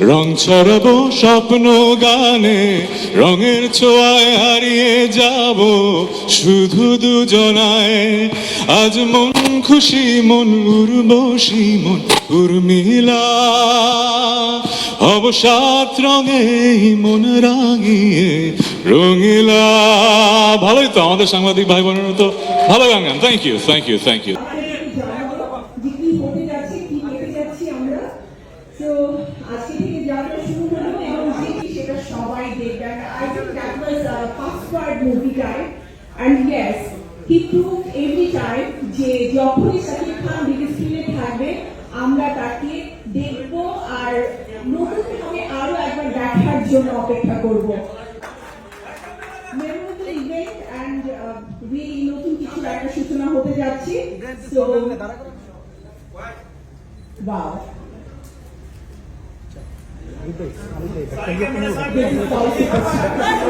রং ছড়াবো স্বপ্ন গানে, রঙের ছোঁয়ায় হারিয়ে যাব শুধু দুজনায়। আজ মন খুশি, মন উর্বশী, মন উর্মিলা। অবসাদ রঙে মন রাঙিয়ে রঙিলা। ভালোই তো আমাদের সাংবাদিক ভাই বোনের তো ভালো গান গান। Thank you thank you thank you যে কি হতে যাচ্ছে কি পেতে যাচ্ছি আমরা তো আজকে থেকে যাত্রা শুরু হলো এবং দেখি সেটা সবাই দেখবে। I think that was first part movie time and yes he prove every time যে যখনই শাকিব খান বিগ স্ক্রিনে থাকবে আমরা তাকে দেখব আর নতুন ভাবে আরও একবার দেখার জন্য অপেক্ষা করব। মেমোরেবল ইভেন্ট অ্যান্ড রিয়েলি নতুন কিছু একটা সূচনা হতে যাচ্ছে। So Wow. Và doanh nghiệp cũng như là.